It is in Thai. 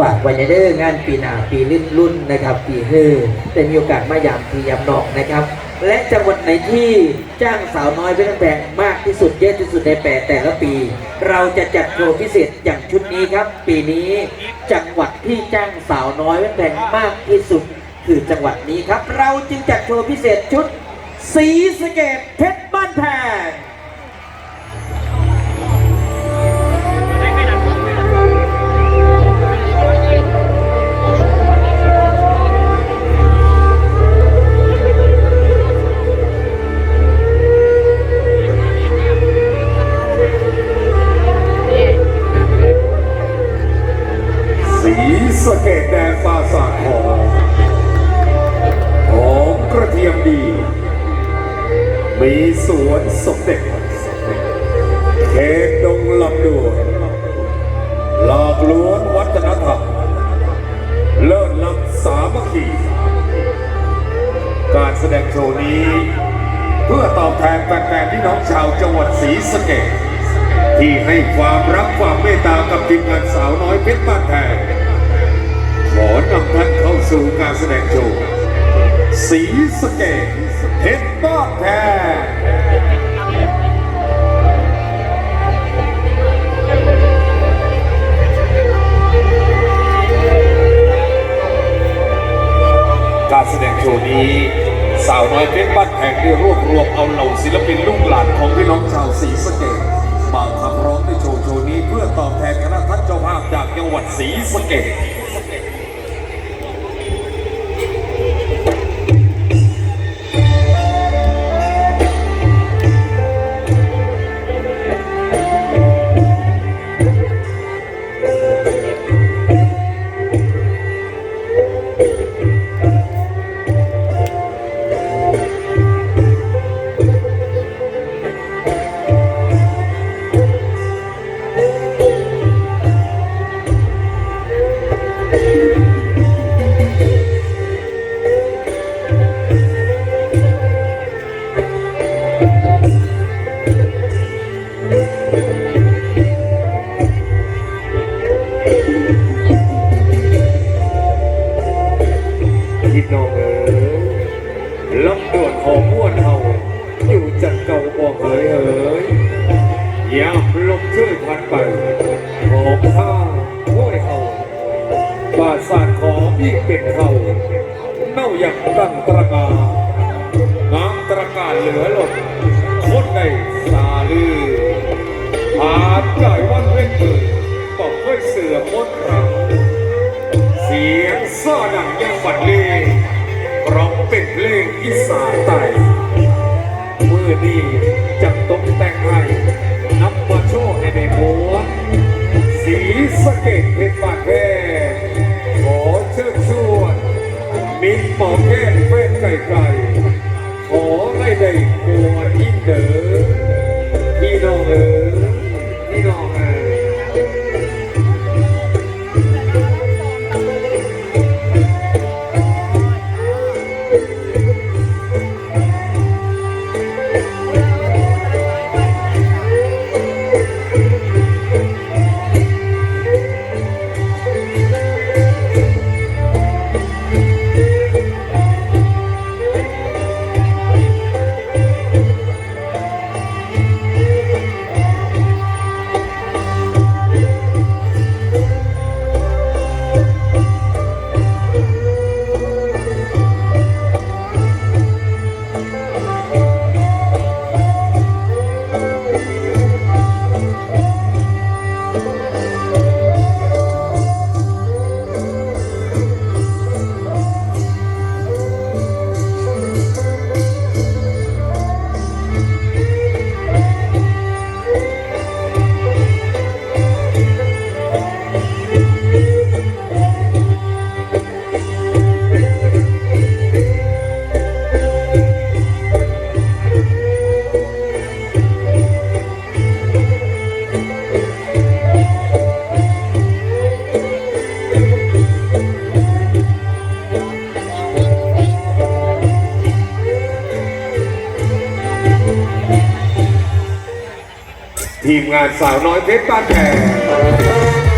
ฝากไว้ในเด้องานปีหนาปีรุ่นรุ่นนะครับปีเฮือได้มีโอกาสมายามทียามนอกนะครับ และจังหวัดไหนที่จ้างสาวน้อยเพชรแพงมากที่สุดเยอะที่สุดในแปดแต่ละปี เราจะจัดโชว์พิเศษอย่างชุดนี้ครับ ปีนี้จังหวัดที่จ้างสาวน้อยเพชรแพงมากที่สุด คือจังหวัดนี้ครับ เราจึงจัดโชว์พิเศษชุดสีสเกตเพชรบ้านแพง ล้วนวัฒนธรรม เลิศล้ำสามัคคี การแสดงโชว์นี้ เพื่อตอบแทนแฟนๆพี่น้องชาวจังหวัดศรีสะเกษที่ให้ความรักความเมตตากับทีมงานสาวน้อยเพชรบ้านแพงขอนำท่านเข้าสู่การแสดงโชว์สีสะเกษเพชรบ้านแพง การแสดงโชว์นี้ สาวน้อยเพชรบ้านแพงได้รวบรวมเอาเหล่าศิลปินลูกหลานของพี่น้องชาวศรีสะเกดมาขับร้องในโชว์โชว์นี้เพื่อตอบแทนคณะทัศนเจ้าภาพจากจังหวัดศรีสะเกด ลำดวนของม้วนเฮาอยู่จัดเก่าบอกเอ๋ยเอ๋ยอย่าลงชื่อพันไปของข้าห้วยเฮาบาสานขอพี่เป็นเขาเน่าอย่างตั้งตระกางามตระการเหลือหลดคนในสาลือ อีสานใต้มือนี้จับตกแต่งให้นำมาโชว์ให้ในหัวสีสะเก็ดเพชรบาดแพงขอเชิญชวนมิตรหมอแก้นแฟนไก่ไก่ขอให้ได้กวดอินเดอ ทีมงานสาวน้อยเพชรบ้านแพง